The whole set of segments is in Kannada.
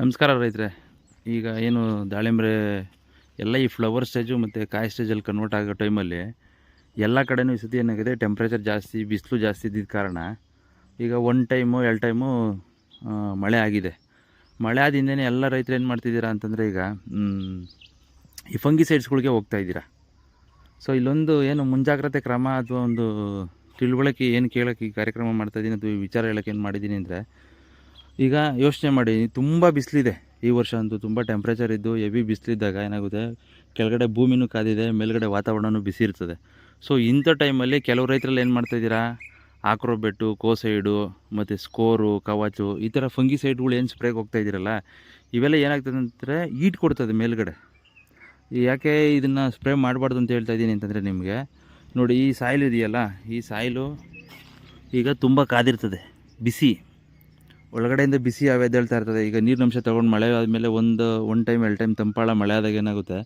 ನಮಸ್ಕಾರ ರೈತರೆ. ಈಗ ಏನು ದಾಳಿಂಬ್ರೆ ಎಲ್ಲ ಈ ಫ್ಲವರ್ ಸ್ಟೇಜು ಮತ್ತು ಕಾಯಿ ಸ್ಟೇಜಲ್ಲಿ ಕನ್ವರ್ಟ್ ಆಗೋ ಟೈಮಲ್ಲಿ ಎಲ್ಲ ಕಡೆನೂ ಈ ಸತಿ ಏನಾಗಿದೆ ಟೆಂಪ್ರೇಚರ್ ಜಾಸ್ತಿ, ಬಿಸಿಲು ಜಾಸ್ತಿ ಇದ್ದಿದ್ದ ಕಾರಣ ಈಗ ಒನ್ ಟೈಮು ಎರಡು ಟೈಮು ಮಳೆ ಆಗಿದೆ. ಮಳೆ ಆದಿಂದೇ ಹಿಂದೆನೇ ಎಲ್ಲ ರೈತರು ಏನು ಮಾಡ್ತಿದ್ದೀರಾ ಅಂತಂದರೆ ಈಗ ಈ ಫಂಗಿ ಸೈಡ್ಸ್ಗಳಿಗೆ ಹೋಗ್ತಾ ಇದ್ದೀರಾ. ಸೊ ಇಲ್ಲೊಂದು ಏನು ಮುಂಜಾಗ್ರತೆ ಕ್ರಮ ಅಥವಾ ಒಂದು ತಿಳುವಳಿಕೆ ಏನು ಕೇಳೋಕ್ಕೆ ಈ ಕಾರ್ಯಕ್ರಮ ಮಾಡ್ತಾಯಿದ್ದೀನಿ ಅಥವಾ ವಿಚಾರ ಹೇಳೋಕ್ಕೆ ಏನು ಮಾಡಿದ್ದೀನಿ ಅಂದರೆ ಈಗ ಯೋಚನೆ ಮಾಡಿ, ತುಂಬ ಬಿಸಿಲಿದೆ. ಈ ವರ್ಷ ಅಂತೂ ತುಂಬ ಟೆಂಪ್ರೇಚರ್ ಇದ್ದು ಹೆವಿ ಬಿಸಿಲಿದ್ದಾಗ ಏನಾಗುತ್ತೆ? ಕೆಳಗಡೆ ಭೂಮಿನೂ ಕಾದಿದೆ, ಮೇಲ್ಗಡೆ ವಾತಾವರಣವೂ ಬಿಸಿ ಇರ್ತದೆ. ಸೊ ಇಂಥ ಟೈಮಲ್ಲಿ ಕೆಲವು ರೈತರಲ್ಲಿ ಏನು ಮಾಡ್ತಾಯಿದ್ದೀರಾ ಆಕ್ರೋಬೆಟ್ಟು, ಕೋಸೈಡು, ಮತ್ತು ಸ್ಕೋರು, ಕವಾಚು ಈ ಥರ ಫಂಗಿ ಸೈಡ್ಗಳು ಏನು ಸ್ಪ್ರೇಗೆ ಹೋಗ್ತಾ ಇದ್ದೀರಲ್ಲ, ಇವೆಲ್ಲ ಏನಾಗ್ತದೆ ಅಂತಂದರೆ ಈಟ್ ಕೊಡ್ತದೆ ಮೇಲ್ಗಡೆ. ಯಾಕೆ ಇದನ್ನು ಸ್ಪ್ರೇ ಮಾಡಬಾರ್ದು ಅಂತ ಹೇಳ್ತಾ ಇದ್ದೀನಿ ಅಂತಂದರೆ ನಿಮಗೆ, ನೋಡಿ ಈ ಸಾಯಿಲ್ ಇದೆಯಲ್ಲ, ಈ ಸಾಯಿಲು ಈಗ ತುಂಬ ಕಾದಿರ್ತದೆ, ಬಿಸಿ. ಒಳಗಡೆಯಿಂದ ಬಿಸಿ ಎದ್ದೇಳ್ತಾ ಇರ್ತದೆ. ಈಗ ನೀರಿನಂಶ ತೊಗೊಂಡು ಮಳೆ ಆದಮೇಲೆ ಒಂದು ಒನ್ ಟೈಮ್ ಎರಡು ಟೈಮ್ ತಂಪಾಳ ಮಳೆ ಆದಾಗ ಏನಾಗುತ್ತೆ?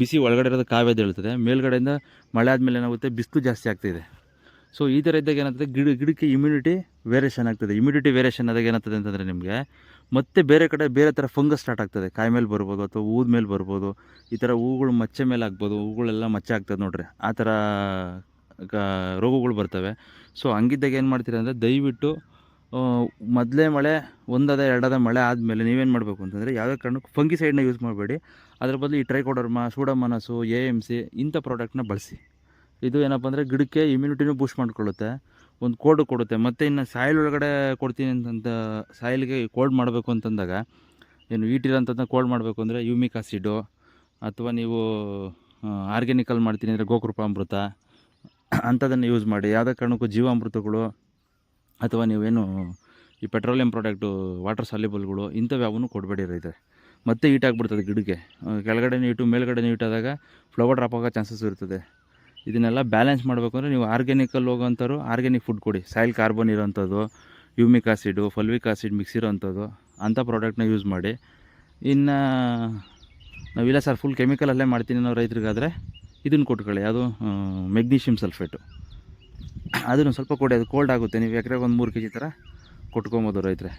ಬಿಸಿ ಒಳಗಡೆ ಇರೋದು ಕಾವೆದ್ದೇಳ್ತದೆ ಮೇಲ್ಗಡೆಯಿಂದ ಮಳೆ ಆದಮೇಲೆ ಏನಾಗುತ್ತೆ? ಬಿಸಿಲು ಜಾಸ್ತಿ ಆಗ್ತಿದೆ. ಸೊ ಈ ಥರ ಇದ್ದಾಗ ಏನಾಗ್ತದೆ? ಗಿಡ, ಗಿಡಕ್ಕೆ ಇಮ್ಯುನಿಟಿ ವೇರಿಯೇಷನ್ ಆಗ್ತದೆ. ಇಮ್ಯುನಿಟಿ ವೇರಿಯೇಷನ್ ಆದಾಗ ಏನಾಗ್ತದೆ ಅಂತಂದರೆ ನಿಮಗೆ ಮತ್ತೆ ಬೇರೆ ಕಡೆ ಬೇರೆ ಥರ ಫಂಗಸ್ ಸ್ಟಾರ್ಟ್ ಆಗ್ತದೆ. ಕಾಯಿ ಮೇಲೆ ಬರ್ಬೋದು ಅಥವಾ ಹೂದ ಮೇಲೆ ಬರ್ಬೋದು. ಈ ಥರ ಹೂಗಳು ಮಚ್ಚೆ ಮೇಲೆ ಆಗ್ಬೋದು. ಹೂಗಳೆಲ್ಲ ಮಚ್ಚೆ ಆಗ್ತದೆ ನೋಡ್ರಿ. ಆ ಥರ ರೋಗಗಳು ಬರ್ತವೆ. ಸೊ ಹಂಗಿದ್ದಾಗ ಏನು ಮಾಡ್ತೀರಾ ಅಂದರೆ ದಯವಿಟ್ಟು ಮೊದಲೇ ಮಳೆ, ಒಂದದ ಎರಡದ ಮಳೆ ಆದಮೇಲೆ ನೀವೇನು ಮಾಡಬೇಕು ಅಂತಂದರೆ ಯಾವುದೇ ಕಾರಣಕ್ಕೂ ಫಂಗಿಸೈಡ್ನ ಯೂಸ್ ಮಾಡಬೇಡಿ. ಅದ್ರ ಬದಲು ಈ trichoderma pseudomonas A M C ಇಂಥ ಪ್ರಾಡಕ್ಟ್ನ ಬಳಸಿ. ಇದು ಏನಪ್ಪ ಅಂದರೆ ಗಿಡಕ್ಕೆ ಇಮ್ಯುನಿಟಿನೂ ಬೂಸ್ಟ್ ಮಾಡ್ಕೊಳ್ಳುತ್ತೆ. ಒಂದು ಕೋಡು ಕೊಡುತ್ತೆ. ಮತ್ತು ಇನ್ನು ಸಾಯಿಲ್ ಒಳಗಡೆ ಕೊಡ್ತೀನಿ ಅಂತಂತ ಸಾಯಿಲ್ಗೆ ಕೋಲ್ಡ್ ಮಾಡಬೇಕು ಅಂತಂದಾಗ, ಏನು ಈಟಿರೋಂಥದ್ದನ್ನ ಕೋಲ್ಡ್ ಮಾಡಬೇಕು ಅಂದರೆ ಯೂಮಿಕ್ ಆಸಿಡು ಅಥವಾ ನೀವು ಆರ್ಗ್ಯಾನಿಕಲ್ ಮಾಡ್ತೀನಿ ಅಂದರೆ ಗೋಕೃಪಾಮೃತ, ಅಂಥದ್ದನ್ನು ಯೂಸ್ ಮಾಡಿ. ಯಾವುದೇ ಕಾರಣಕ್ಕೂ ಜೀವಾಮೃತಗಳು ಅಥವಾ ನೀವೇನು ಈ ಪೆಟ್ರೋಲಿಯಂ ಪ್ರಾಡಕ್ಟು ವಾಟರ್ ಸಾಲ್ಯುಬಲ್ಗಳು ಇಂಥವು ಯಾವನ್ನೂ ಕೊಡಬೇಡಿ ರೈತರೆ. ಮತ್ತೆ ಹೀಟ್ ಆಗಿಬಿಡ್ತದೆ ಗಿಡಕ್ಕೆ. ಕೆಳಗಡೆ ನೀಟು ಮೇಲ್ಗಡೆ ನೀಟಾದಾಗ ಫ್ಲವರ್ ಡ್ರಾಪ್ ಆಗೋ ಚಾನ್ಸಸ್ ಇರ್ತದೆ. ಇದನ್ನೆಲ್ಲ ಬ್ಯಾಲೆನ್ಸ್ ಮಾಡಬೇಕು ಅಂದರೆ ನೀವು ಆರ್ಗ್ಯಾನಿಕಲ್ಲಿ ಹೋಗೋಂಥವ್ರು ಆರ್ಗ್ಯಾನಿಕ್ ಫುಡ್ ಕೊಡಿ. Soil carbon ಇರೋಂಥದ್ದು, humic acid, fulvic acid mix ಇರೋಂಥದ್ದು, ಅಂಥ ಪ್ರಾಡಕ್ಟ್ನ ಯೂಸ್ ಮಾಡಿ. ಇನ್ನು ನಾವಿಲ್ಲ ಸರ್ ಫುಲ್ ಕೆಮಿಕಲಲ್ಲೇ ಮಾಡ್ತೀನಿ ನಾವು ರೈತರಿಗಾದರೆ ಇದನ್ನು ಕೊಟ್ಕೊಳ್ಳಿ. ಅದು ಮೆಗ್ನೀಷಿಯಮ್ ಸಲ್ಫೇಟು. ಅದನ್ನು ಸ್ವಲ್ಪ ಕೊಡಿ, ಅದು ಕೋಲ್ಡ್ ಆಗುತ್ತೆ. ನೀವು ಎಕರೆಗೆ ಒಂದು ಮೂರು ಕೆ ಜಿ ಥರ ಕೊಟ್ಕೊಬೋದು ರೈತರೆ.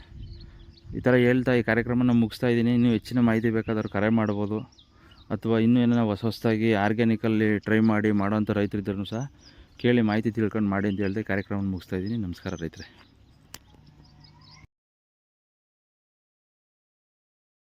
ಈ ಥರ ಹೇಳ್ತಾ ಈ ಕಾರ್ಯಕ್ರಮನ ಮುಗಿಸ್ತಾ ಇದ್ದೀನಿ. ಇನ್ನೂ ಹೆಚ್ಚಿನ ಮಾಹಿತಿ ಬೇಕಾದವ್ರು ಕರೆ ಮಾಡ್ಬೋದು. ಅಥವಾ ಇನ್ನೂ ಏನೋ ಹೊಸ ಹೊಸದಾಗಿ ಆರ್ಗ್ಯಾನಿಕಲ್ಲಿ ಟ್ರೈ ಮಾಡಿ ಮಾಡೋವಂಥ ರೈತರಿದ್ರೂ ಸಹ ಕೇಳಿ ಮಾಹಿತಿ ತಿಳ್ಕೊಂಡು ಮಾಡಿ ಅಂತ ಹೇಳ್ದೆ ಕಾರ್ಯಕ್ರಮ ಮುಗಿಸ್ತಾ ಇದ್ದೀನಿ. ನಮಸ್ಕಾರ ರೈತರೆ.